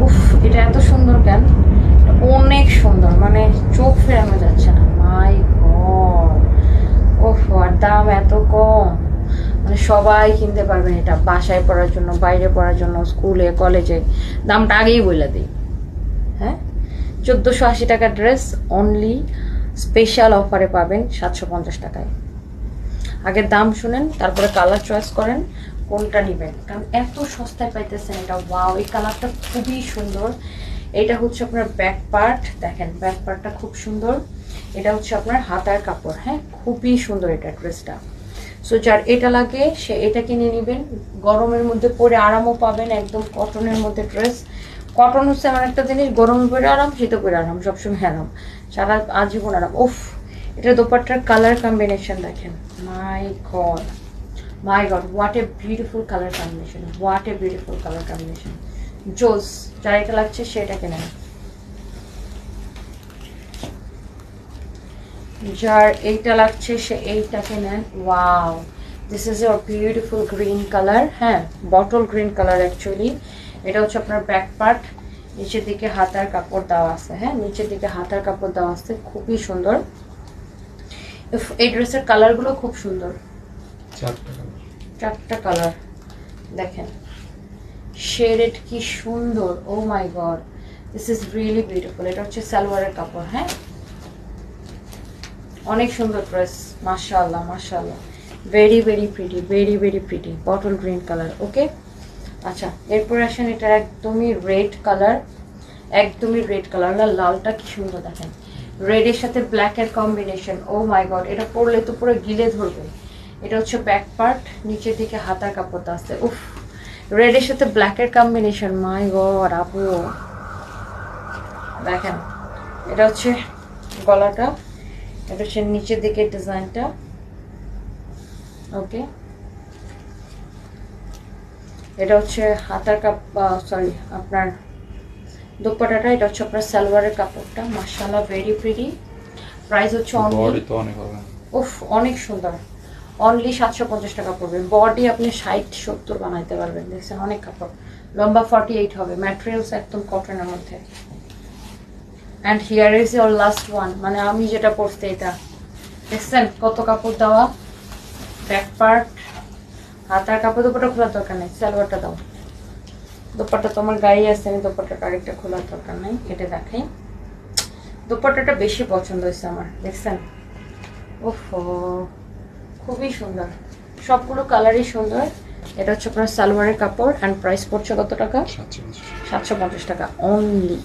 উফ, এটা এত সুন্দর কেন? অনেক সুন্দর মানে চোখ ফেরানো যাচ্ছে না। মাই গড। ওফ, আর দাম এত কম। মানে সবাই কিনতে পারবেন এটা বাসায় পড়ার জন্য, বাইরে পড়ার জন্য, স্কুলে, কলেজে। দামটা আগেই বলে দিই। হ্যাঁ? চোদ্দোশো আশি টাকার ড্রেস অনলি স্পেশাল অফারে পাবেন সাতশো পঞ্চাশ টাকায়। আগে দাম শুনেন, তারপরে কালার চয়েস করেন, কোনটা নেবেন? কারণ এত সস্তায় পাইতেছেন এটা ওয়াও এই কালারটা খুবই সুন্দর। এটা হচ্ছে আপনার ব্যাক পার্ট দেখেন ব্যাক পার্টটা খুব সুন্দর। এটা হচ্ছে আপনার হাতার কাপড় হ্যাঁ খুবই সুন্দর এটা ড্রেসটা সো যার এটা লাগে, সে এটা কিনে নেবেন। গরমের মধ্যে পরে আরামও পাবেন, একদম কটনের মধ্যে ড্রেস কটন হচ্ছে এমন একটা জিনিস, গরমে পরে আরাম, শীতে পরে আরাম, সবসময় আরাম। সারা আজীবন আরাম। উফ এটা দোপাট্টার কালার কম্বিনেশন দেখেন। My god my god what a beautiful colour combination what a beautiful colour combination জোস যার এটা লাগছে সেটা কেনেন যার এইটা লাগছে, সে এইটাকে নেন। Wow this is your beautiful green colour হ্যাঁ বটল গ্রিন কালার অ্যাকচুয়ালি এটা হচ্ছে আপনার ব্যাক পার্ট নিচের দিকে হাতার কাপড় দেওয়া আছে। হ্যাঁ নিচের দিকে হাতার কাপড় দেওয়া আছে। খুবই সুন্দর। এই ড্রেসের কালারগুলো খুব সুন্দর। চারটা কালার। দেখেন শেডেড কি সুন্দর ও my god this is really beautiful এটা হচ্ছে সালোয়ারের কাপড় হ্যাঁ? অনেক সুন্দর ড্রেস মাশাআল্লাহ মাশাআল্লাহ। Very very pretty very very pretty bottle green colour okay আচ্ছা এরপর আসেন এটা একদমই রেড কালার একদমই রেড কালার লালটা কি সুন্দর দেখেন। রেডের সাথে ব্ল্যাক ব্ল্যাকের কম্বিনেশন ও মাই গড এটা পরলে তো পুরো গিলে ধরবে। এটা হচ্ছে ব্যাক পার্ট নিচের দিকে হাতার কাপড়টা আছে। উফ রেডের সাথে ব্ল্যাকের কম্বিনেশন মাই গড আপু। দেখেন, এটা হচ্ছে গলাটা, এটা হচ্ছে নিচের দিকে ডিজাইনটা। ওকে এটা হচ্ছে হাতার কাপ সরি আপনার দুপাটাটা এটা হচ্ছে আপনার সালোয়ারের কাপড়টা মাশাআল্লাহ ভেরি প্রিটি প্রাইস হচ্ছে অনলি তো অনেক হবে। উফ অনেক সুন্দর। অনলি সাতশো পঞ্চাশ টাকা পড়বে। বডি আপনি ষাট সত্তর বানাইতে পারবেন। দেখছেন অনেক কাপড়। লম্বা ফর্টি এইট হবে। ম্যাটেরিয়ালস একদম কটনের মধ্যে। And here is your last one মানে আমি যেটা পরতে এটা। দেখছেন কত কাপড় দেওয়া? ব্যাক পার্ট হাতার কাপড় দুপুরটা খোলার দরকার নেই। সালোয়ারটা দাও। দুপাট্টা তো আমার গায়ে আছে আমি দুপাট্টাটা আরেকটা খোলার দরকার নাই এটা দেখাই। দুপাট্টাটা বেশি পছন্দ হয়েছে আমার দেখছেন? ওহো খুবই সুন্দর। সবগুলো কালারই সুন্দর। এটা হচ্ছে আপনার সালোয়ারের কাপড় অ্যান্ড প্রাইস পড়ছে কত টাকা? সাতশো পঞ্চাশ। টাকা অনলি